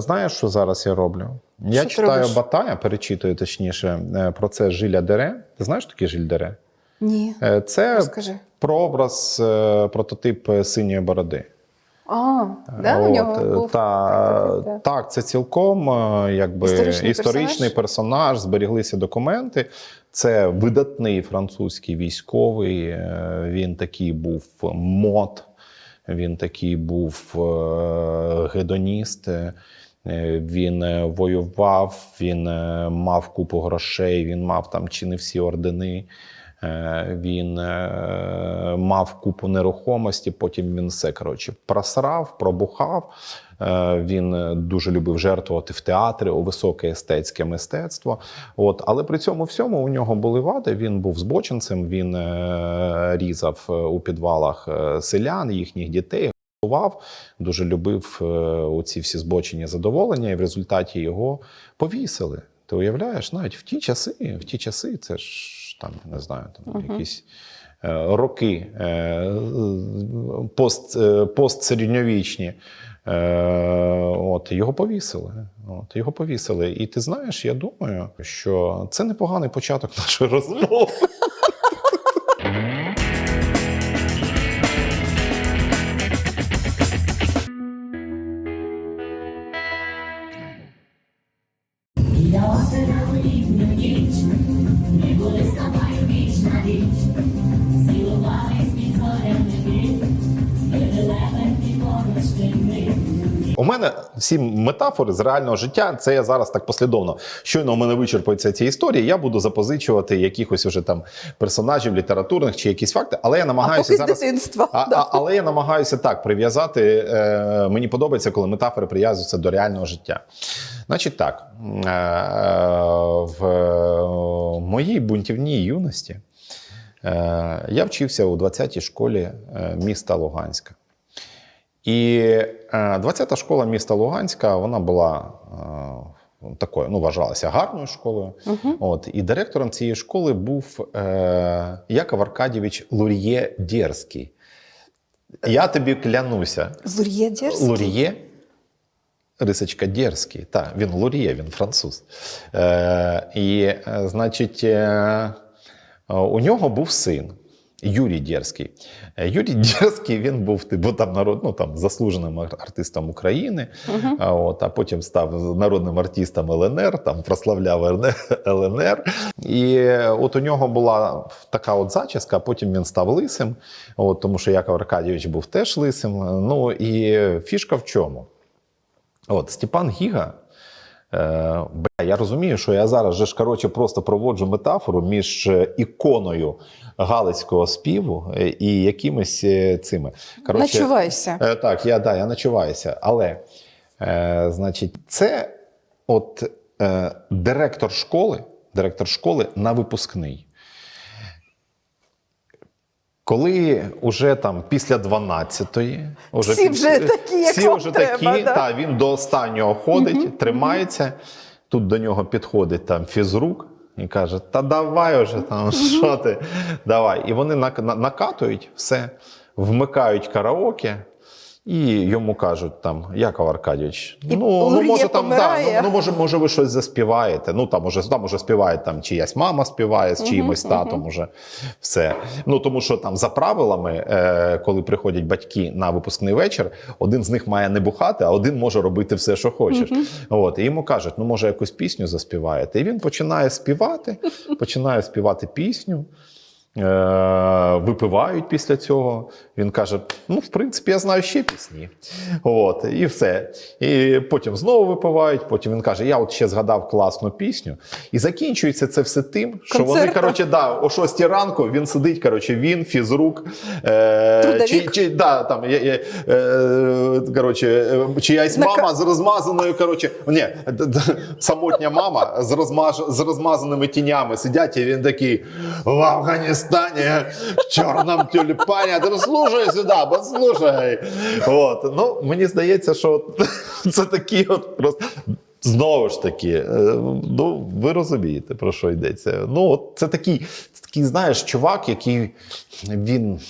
знаєш, що зараз я роблю? Я Що читаю робиш? Батая, перечитую точніше е, про це Жиля Дере. Ти знаєш таке Жиль Дере? Ні. Е, Це Розкажи. прообраз, е, прототип синьої бороди. А, да, у нього був та. Так, це цілком якби, Історичний історичний, персонаж? персонаж, зберіглися документи. Це видатний французький військовий. Він такий був мод, він такий був гедоніст. Е, Він е, воював, він е, мав купу грошей, він мав там чи не всі ордени. Він мав купу нерухомості, потім він все коротше просрав, пробухав. Він дуже любив жертвувати в театрі у високе естетське мистецтво. От, але при цьому всьому у нього були вади. Він був збочинцем, він різав у підвалах селян, їхніх дітей. Готував, дуже любив е, оці всі збочені задоволення, і в результаті його повісили. Ти уявляєш, навіть в ті часи, в ті часи, це ж там не знаю, там Мгм. якісь е, роки е, пост, е, постсередньовічні. Е, от, його повісили. От, його повісили. І ти знаєш, я думаю, що це непоганий початок нашої розмови. Всі метафори з реального життя. Це я зараз так послідовно. Щойно у мене вичерпуються ці історії. Я буду запозичувати якихось уже там персонажів літературних чи якісь факти, але я намагаюся з зараз. дитинства. А, да. а, але я намагаюся так прив'язати. Е, мені подобається, коли метафори прив'язуються до реального життя. Значить, так е, в моїй бунтівній юності е, я вчився у 20-й школі е, міста Луганська. І е, 20-та школа міста Луганська вона була е, такою, ну, вважалася гарною школою. Мгм. От, і директором цієї школи був е, Яков Аркадійович Лур'є Дєрський. Я тобі клянуся, Лур'є Дєрський? Лур'є, рисочка Дєрський. Так, він Лур'є, він француз. Е, і, е, значить, е, у нього був син. Юрій Дєрський. Е, Юрій Дєрський він був типу, там, народ, ну, там, заслуженим артистом України, а, от, а потім став народним артистом ЛНР, там прославляв ЛНР. І е, от у нього була така от зачіска, а потім він став лисим, от, тому що Яков Аркадійович був теж лисим. Ну і фішка в чому? От Степан Гіга. Е, бля, я розумію, що я зараз же ж коротше просто проводжу метафору між е, іконою галицького співу е, і якимись цими. Коротше, Начувайся. Так, я, да, я начуваюся. Але, е, значить, це от е, директор школи, директор школи на випускний. Коли уже там після 12-ї, уже Всі вже такі, як всі вже треба, такі, да. та, він до останнього ходить, тримається. Тут до нього підходить там фізрук і каже: Та давай уже там, що ти? Давай. І вони на- накатують все, вмикають караоке. І йому кажуть там, Яков Аркадійович, І ну, ну може там, да, ну, ну може, може, ви щось заспіваєте. Ну там може, там може співає там чиясь мама співає з чиїмось татом, уже все. Ну тому що там за правилами, е, коли приходять батьки на випускний вечір, один з них має не бухати, а один може робити все, що хочеш. От і йому кажуть, ну може якусь пісню заспіваєте. І він починає співати, починає співати пісню. Е, випивають після цього. Він каже: ну, в принципі, я знаю ще пісні. От, і все. І потім знову випивають. Потім він каже: Я от ще згадав класну пісню. І закінчується це все тим, що вони, коротше, да, о 6 ранку він сидить, коротше, він, фізрук, е, чи, чи, да, там, є, е, коротше, е, чиясь На мама з розмазаною, коротше, ні, самотня мама з, розмаж, з розмазаними тінями сидять, і він такий в Афганістані, в чорному тюльпані, а ти слушай сюди, послухай. От. Ну, мені здається, що це такі от просто. Знову ж таки, е, ну ви розумієте, про що йдеться. Ну, це такий, це такий, знаєш, чувак, який він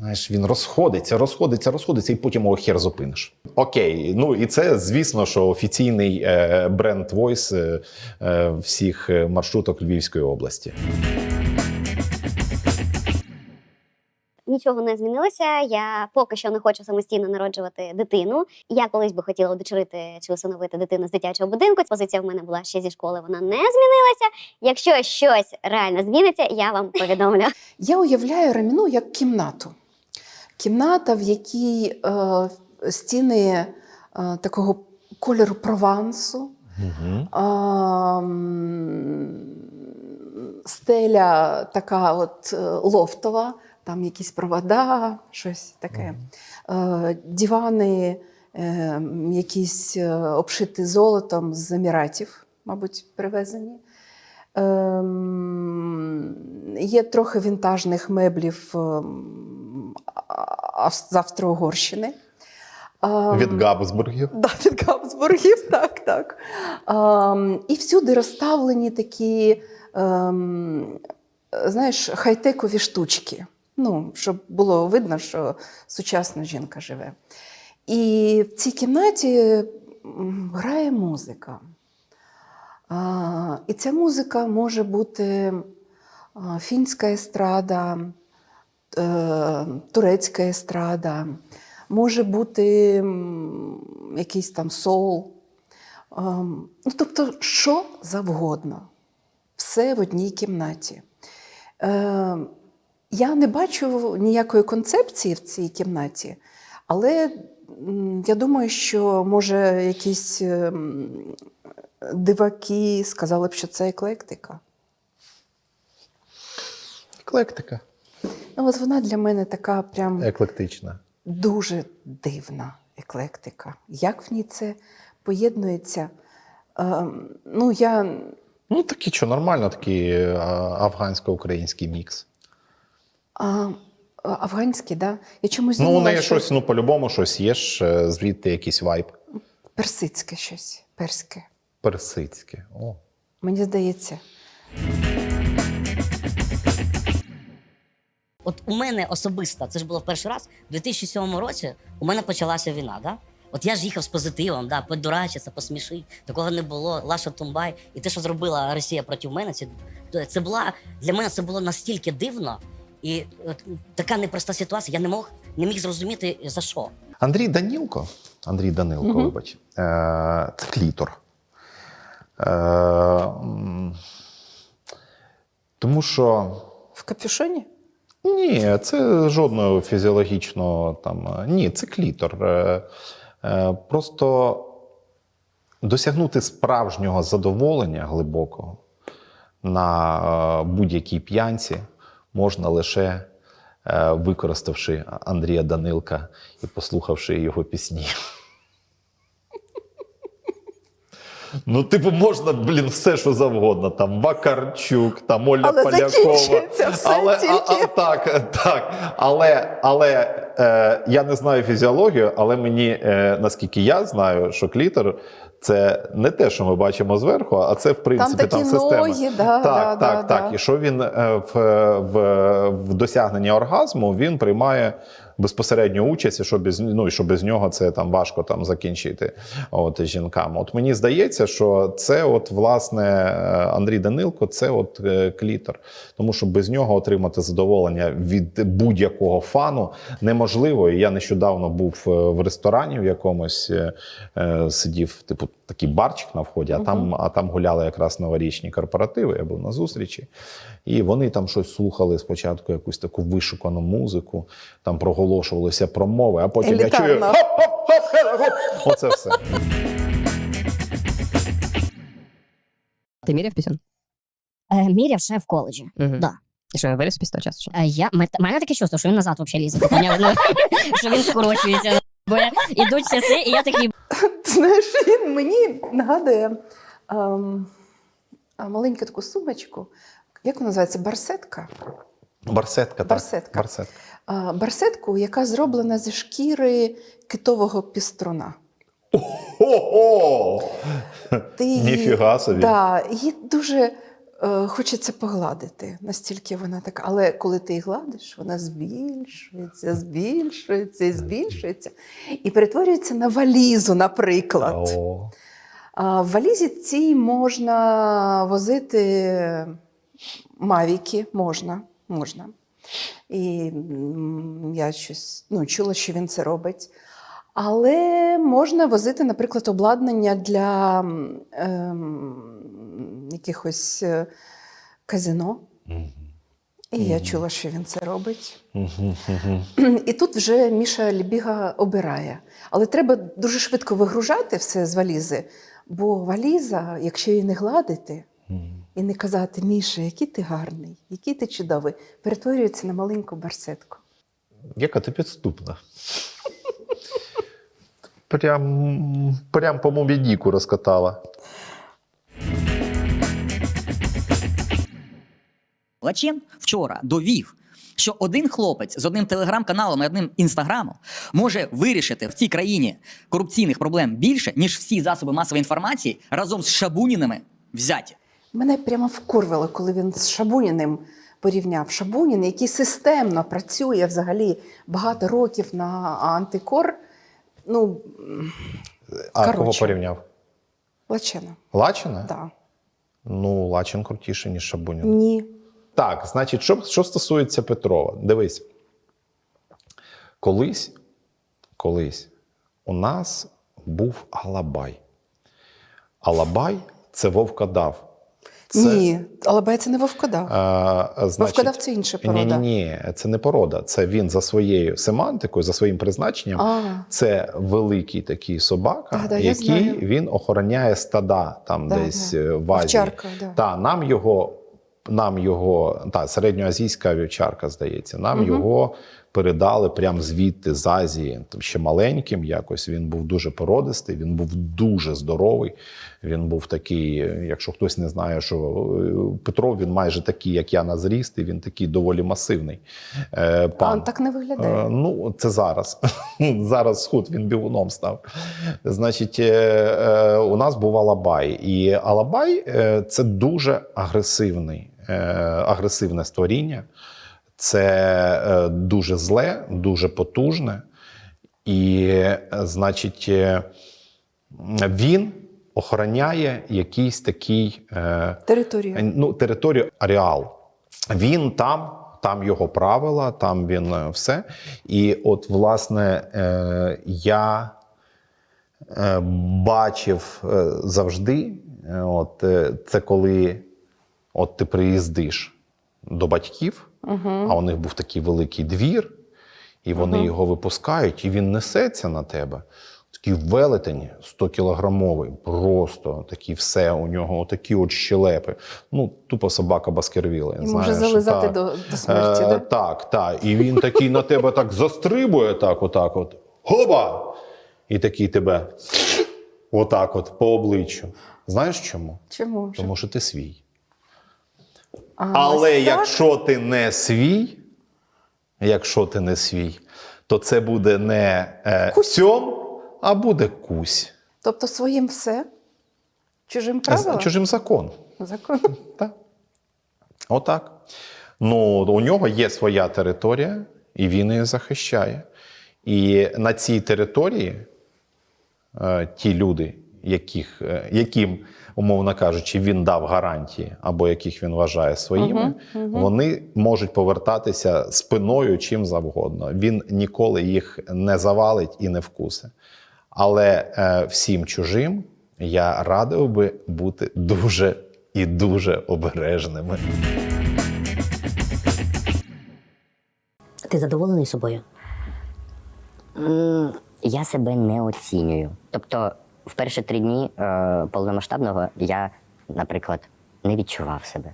Знаєш, він розходиться, розходиться, розходиться, і потім його хер зупиниш. Окей, ну і це, звісно, що офіційний е, бренд Voice е, е, всіх маршруток Львівської області. Нічого не змінилося. Я поки що не хочу самостійно народжувати дитину. Я колись би хотіла удочерити чи усиновити дитину з дитячого будинку. Позиція в мене була ще зі школи. Вона не змінилася. Якщо щось реально зміниться, я вам повідомлю. Я уявляю раміну як кімнату. Кімната, в якій е, стіни е, такого кольору провансу, Угу. а, стеля така от е, лофтова, там якісь провода, щось таке. Е, Дивани е, якісь е, обшиті золотом з Еміратів, мабуть, привезені. Ем, Є трохи вінтажних меблів ем, з Австро-Угорщини. Ем, Від Габсбургів. Да, від Габсбургів, так, так. І всюди розставлені такі, знаєш, хай-текові штучки. Ну, щоб було видно, що сучасна жінка живе. І в цій кімнаті грає музика. А, і ця музика може бути фінська естрада, е, турецька естрада, може бути якийсь там соул. Ну, тобто, що завгодно. Все в одній кімнаті. Я не бачу ніякої концепції в цій кімнаті, але я думаю, що може якісь ем, диваки сказали б, що це еклектика. Еклектика. Ну, от вона для мене така прям Еклектична. дуже дивна еклектика. Як в ній це поєднується? Ем, ну, я Ну, такий що, нормально, такий е, афгансько-український мікс. А, а, афганський, да? Я чомусь Ну, у неї що щось, ну, по-любому, щось є ж, е, звідти якийсь вайб. персидське щось, перське. Персидське. О. Мені здається. От у мене особисто, це ж було в перший раз, у 2007 році у мене почалася війна. Да? От я ж їхав з позитивом, да, подурачитися, посмішити, такого не було, Лаша Тумбай. І те, що зробила Росія проти мене, це, це була для мене це було настільки дивно. І от, така непроста ситуація. Я не мог не міг зрозуміти за що. Андрій Данілко, Андрій Данилко, Мгм. вибач, е, це клітор. Е, тому що В капюшоні? ні, це жодного фізіологічного там. Ні, це клітор. Е, е, просто досягнути справжнього задоволення глибокого на будь-якій п'янці можна лише е, використавши Андрія Данилка і послухавши його пісні. Ну, типу, можна, блін, все, що завгодно. Там Вакарчук, там Оля Але Полякова. все але, тільки. А, а, так, так. Але, але е, я не знаю фізіологію, але мені, е, наскільки я знаю, що клітор це не те, що ми бачимо зверху, а це, в принципі, Там там, такі система. ноги, да, так, да, так, да, так. да. І що він е, в, в, в досягненні оргазму він приймає безпосередню участь, і що без, ну, і що без нього це там важко там закінчити от, жінкам. От мені здається, що це, от, власне, е, Андрій Данилко, це от е, клітор. Тому що без нього отримати задоволення від будь-якого фану неможливо. І я нещодавно був е, в ресторані в якомусь, сидів, типу, такий барчик на вході, а там, а там гуляли якраз новорічні корпоративи. Я був на зустрічі. І вони там щось слухали спочатку, якусь таку вишукану музику, там проголошувалися промови, а потім я чую хоп-хоп-хоп-хоп. Оце все. Ти міряв пісень? Е, міряв ще в коледжі. Угу. Да. І що, виріс після того часу? Що? Е, я, ме- мене таке чувство, що він назад взагалі лізе. Ти поняв? Ну, що він скорочується. Бо я- ідуть часи, і я такий, Ти знаєш, він мені нагадує ем, а, маленьку таку сумочку. Як вона називається? Барсетка. Барсетка, так. Барсетка. Барсетка. А, барсетку, яка зроблена зі шкіри китового піструна. Ого! Ніфіга собі. Да, її дуже е, хочеться погладити. Настільки вона така. Але коли ти її гладиш, вона збільшується, збільшується і збільшується. І перетворюється на валізу, наприклад. О. А в валізі цій можна возити мавіки, можна. можна. І я щось ну, чула, що він це робить. Але можна возити, наприклад, обладнання для ем, якихось е, казино. Мгм. І я чула, що він це робить. І тут вже Міша Лібіга обирає. Але треба дуже швидко вигружати все з валізи, бо валіза, якщо її не гладити. І не казати, Міша, який ти гарний, який ти чудовий, перетворюється на маленьку барсетку. Яка ти підступна. Прям, прям по Мобі Діку розкатала. Лачен вчора довів, що один хлопець з одним телеграм-каналом і одним інстаграмом може вирішити в цій країні корупційних проблем більше, ніж всі засоби масової інформації разом з Шабуніними взяті. Мене прямо вкурвало, коли він з Шабуніним порівняв. Шабунін, який системно працює взагалі багато років на антикор. Ну, А кого порівняв? Лачена. Лачина? Да. Ну, Лачин крутіше, ніж Шабунін. Ні. Так, значить, що, що стосується Петрова, дивись. Колись, колись у нас був Алабай. Алабай це вовкодав. Це, Ні, Алабай це не вовкодав. А, значить, Вовкодав це інша порода. Ні, ні, ні, це не порода. Це він за своєю семантикою, за своїм призначенням. А, Це великий такий собака, Да, да, який він охороняє стада там Да, десь да. е, в Азії. Овчарка, да. Та нам його, нам його, та середньоазійська вівчарка, здається, нам Мгм. його передали прямо звідти з Азії. Там ще маленьким якось. Він був дуже породистий, він був дуже здоровий. Він був такий, якщо хтось не знає, що е, Петров він майже такий, як я на зріст, і він такий доволі масивний. Е, а він так не виглядає. Е, Ну, це зараз. зараз схуд, він бігуном став. Значить, е, е, у нас був Алабай. І Алабай е, це дуже агресивний, е, агресивне створіння. Це е, дуже зле, дуже потужне. І, е, значить, е, він охороняє якийсь такий. Територію. ну, територію ареал. Він там, там його правила, там він все. І от, власне, я бачив завжди, от, це коли от ти приїздиш до батьків, Угу. а у них був такий великий двір, і вони Ага. його випускають, і він несеться на тебе. Такий велетень 100 кілограмовий, просто такі все у нього, такі от щелепи. Ну, тупо собака Баскервіла. І може зализати до, до смерті, Е, да? Так, так. І він такий на тебе так застрибує, так, отак, от. Гоба! І такий тебе отак, от по обличчю. Знаєш чому? Чому? Тому що ти свій. А, Але якщо ти не свій, якщо ти не свій, то це буде не е, Кусь. сьом, а буде кусь. Тобто своїм все? Чужим правилам? Чужим закон. Закон. Так. Отак. Ну, у нього є своя територія, і він її захищає. І на цій території е, ті люди, яких, е, яким, умовно кажучи, він дав гарантії, або яких він вважає своїми, Мгм, мгм. вони можуть повертатися спиною чим завгодно. Він ніколи їх не завалить і не вкусе. Але е, всім чужим я радив би бути дуже і дуже обережними. Ти задоволений собою? Я себе не оцінюю. Тобто, в перші три дні е, повномасштабного я, наприклад, не відчував себе.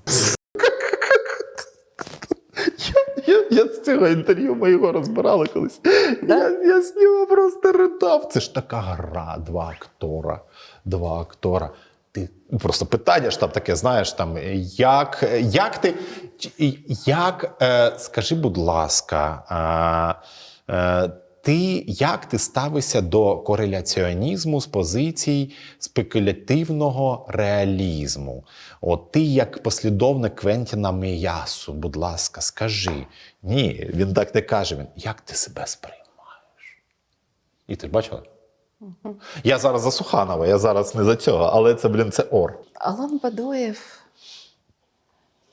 Я, я з цього інтерв'ю ми його розбирали колись. Я, я з нього просто ридав. Це ж така гра, два актора. Два актора. Ти просто питання ж там таке, знаєш, там як, як ти. Як, е, скажи, будь ласка, е, е, ти як ти ставишся до кореляціонізму з позицій спекулятивного реалізму? От ти, як послідовник Квентіна Міясу, будь ласка, скажи. Ні, він так не каже. Він як ти себе сприймаєш? І ти ж бачила? Я зараз за Суханова, я зараз не за цього, але це, блін, це ор. Алан Бадоєв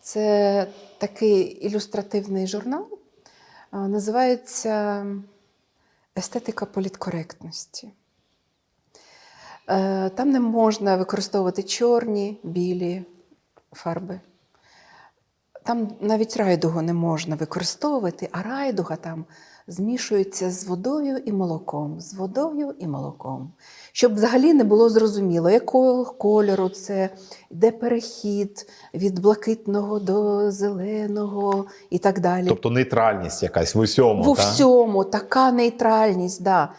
це такий ілюстративний журнал. Називається Естетика політкоректності. Е, Там не можна використовувати чорні, білі фарби. Там навіть райдугу не можна використовувати, а райдуга там змішується з водою і молоком, з водою і молоком. Щоб взагалі не було зрозуміло, якого кольору це, де перехід від блакитного до зеленого і так далі. Тобто нейтральність якась в усьому. В та? всьому така нейтральність, да.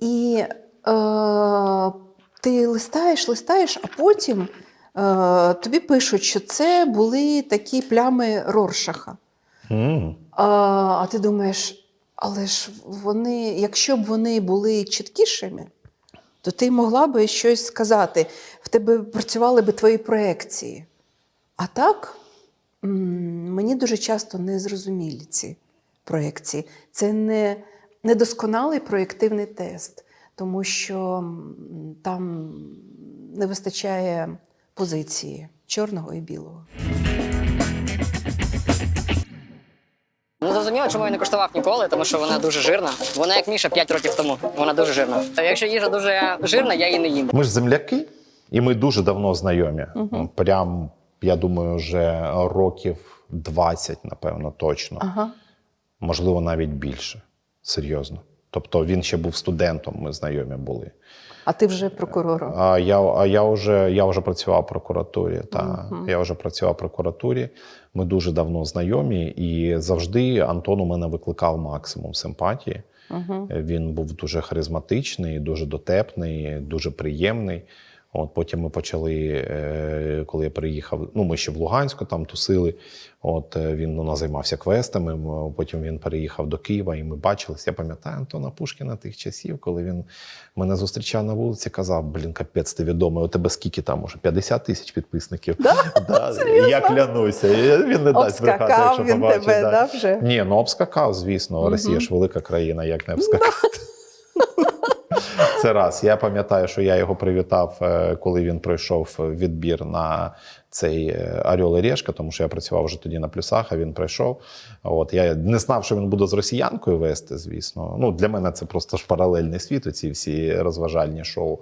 І е, ти листаєш, листаєш, а потім е, тобі пишуть, що це були такі плями Роршаха. М. А, а ти думаєш, але ж вони, якщо б вони були чіткішими, то ти могла би щось сказати, в тебе працювали би твої проекції. А так, мені дуже часто незрозумілі ці проекції. Це не недосконалий проєктивний тест, тому що там не вистачає позиції чорного і білого. Зрозуміло, чому я не коштував ніколи, тому що вона дуже жирна. Вона як Міша 5 років тому. Вона дуже жирна. Та Якщо їжа дуже жирна, я її не їм. Ми ж земляки, і ми дуже давно знайомі. Прям, я думаю, вже років 20, напевно, точно. Ага. Можливо, навіть більше. Серйозно. Тобто він ще був студентом, ми знайомі були. А ти вже прокурором. А я, а я вже я вже працював в прокуратурі. Та я вже працював в прокуратурі. Ми дуже давно знайомі, і завжди Антон у мене викликав максимум симпатії. Угу. Він був дуже харизматичний, дуже дотепний, дуже приємний. От потім ми почали, е, коли я приїхав. Ну, ми ще в Луганську там тусили. От е, він у нас займався квестами. м, Потім він переїхав до Києва, і ми бачились. Я пам'ятаю Антона Пушкіна тих часів, коли він мене зустрічав на вулиці, казав: Блін, капець, ти відомий. У тебе скільки там уже? 50 тисяч підписників. Да? Да, я клянуся. Він не дасть брехати, якщо він побачить. Ні, ну обскакав, звісно. Росія ж велика країна, як не обскакати. Це раз. Я пам'ятаю, що я його привітав, е, коли він пройшов відбір на цей е, Орел і Решка, тому що я працював вже тоді на плюсах, а він прийшов. От я не знав, що він буде з росіянкою вести, звісно. Ну для мене це просто ж паралельний світ, ці всі розважальні шоу.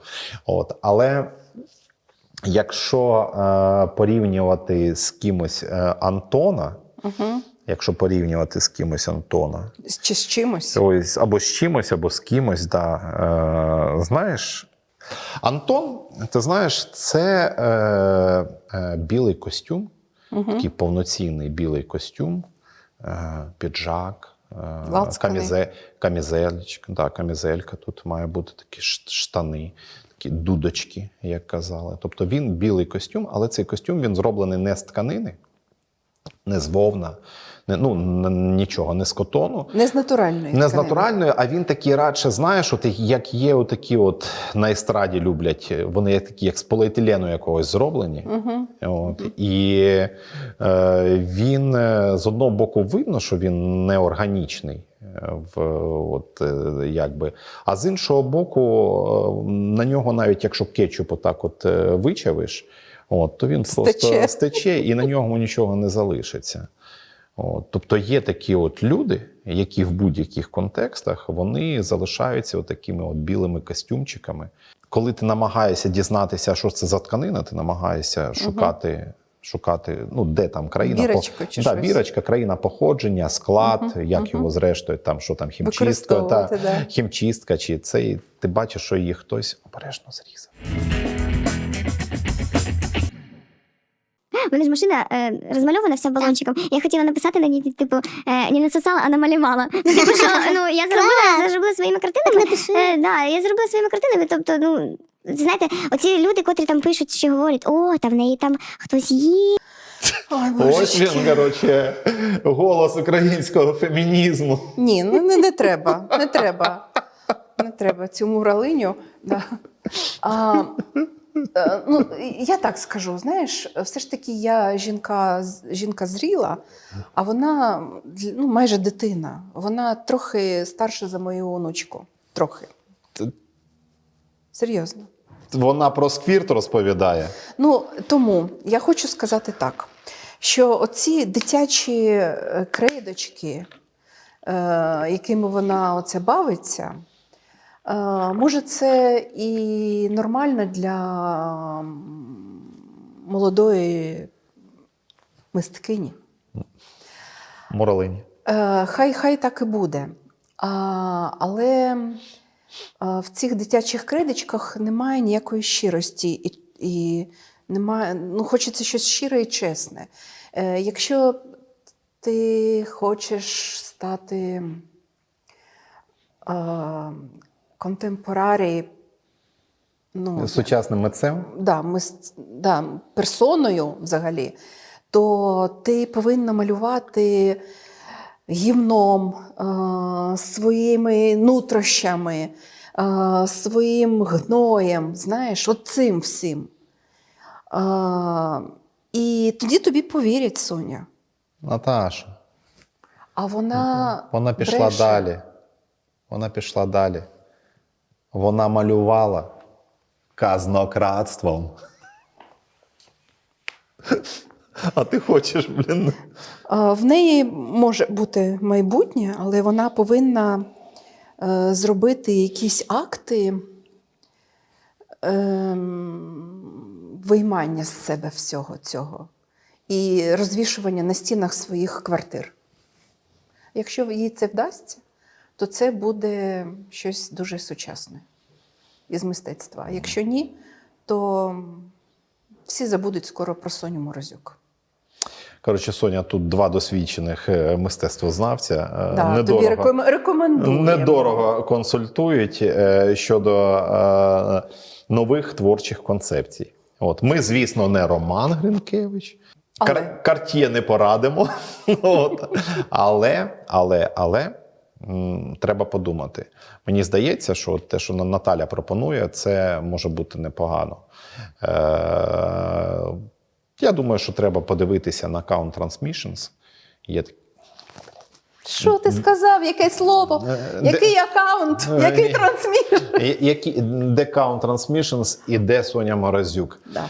От, але. Якщо е, порівнювати з кимось е, Антона, Угу. Якщо порівнювати з кимось Антона, Чи з чимось? ось або з чимось, або з кимось, да. Е, знаєш, Антон, ти знаєш, це е, е, білий костюм, Угу. такий повноцінний білий костюм, е, піджак. е, Камізе, камізельчик, да, камізелька. Тут має бути такі штани, такі дудочки, як казали. Тобто він білий костюм, але цей костюм він зроблений не з тканини, не з вовна, ну, нічого, не з котону. Не з натуральної. Не з натуральної, а він такий радше, знаєш, от як є отакі от на естраді люблять, вони такі, як з поліетилену якогось зроблені. Мгм. От. І е, він е, з одного боку видно, що він неорганічний. е, В, от, е, якби. А з іншого боку, на нього, навіть якщо кетчуп отак от вичавиш, от, то він Стече. просто стече і на ньому нічого не залишиться. От, тобто є такі от люди, які в будь-яких контекстах вони залишаються от такими от білими костюмчиками. Коли ти намагаєшся дізнатися, що це за тканина, ти намагаєшся шукати, шукати, ну де там країна Бірочку чи да, бірочка, країна походження, склад, Мгм, як мгм. його зрештою, там що там хімчистка, та, да. хімчистка, чи це, і ти бачиш, що її хтось обережно зрізав. Мене ж машина е, розмальована вся балончиком. Я хотіла написати на ній, типу, е, не насосала, а намалювала. Ну, типу, що, ну, я зробила, я зробила своїми картинами. Е, да, я зробила своїми картинами. Тобто, ну, знаєте, оці люди, котрі там пишуть, що говорять, о, там в неї там хтось є. Ой, Ось божечки. він, коротше, голос українського фемінізму. Ні, ну не, не треба, не треба. Не треба цю муралиню. Да. А, ну, я так скажу, знаєш, все ж таки я жінка, жінка зріла, а вона ну, майже дитина. Вона трохи старша за мою онучку. Трохи. Серйозно. Вона про сквірт розповідає. Ну, тому я хочу сказати так, що оці дитячі е, крейдочки, е, якими вона оце бавиться, е, може, це і нормально для молодої мисткині. Муралині. Е, Хай хай так і буде. А, але е, в цих дитячих кридичках немає ніякої щирості і, і немає, ну, хочеться щось щире і чесне. Е, Якщо ти хочеш стати е, контемпорарі, ну, Сучасним митцем. да, да, персоною взагалі, то ти повинна малювати гівном, е, своїми нутрощами, е, своїм гноєм, знаєш, от цим всім. Е, і тоді тобі повірять, Соня. Наташа. А вона, Вона пішла бреше. далі. Вона пішла далі. Вона малювала казнократством. А ти хочеш, блін. Е, В неї може бути майбутнє, але вона повинна е, зробити якісь акти ем, виймання з себе всього цього і розвішування на стінах своїх квартир. Якщо їй це вдасться, то це буде щось дуже сучасне із мистецтва. А якщо ні, то всі забудуть скоро про Соню Морозюк. Коротше, Соня, тут два досвідчених е, мистецтвознавця. е, Да, тобі недорого, рекомен- рекомендуємо. недорого консультують е, щодо нових творчих концепцій. От ми, звісно, не Роман Гринкевич. Але. Кар- Карт'є не порадимо. От. Але, але, але треба подумати. Мені здається, що те, що Наталя пропонує, це може бути непогано. Е, я думаю, що треба подивитися на Count Transmissions. Є Що ти сказав? Яке слово? Е, Який аккаунт? Е, Який які, де Count Transmissions і де Соня Морозюк. Да.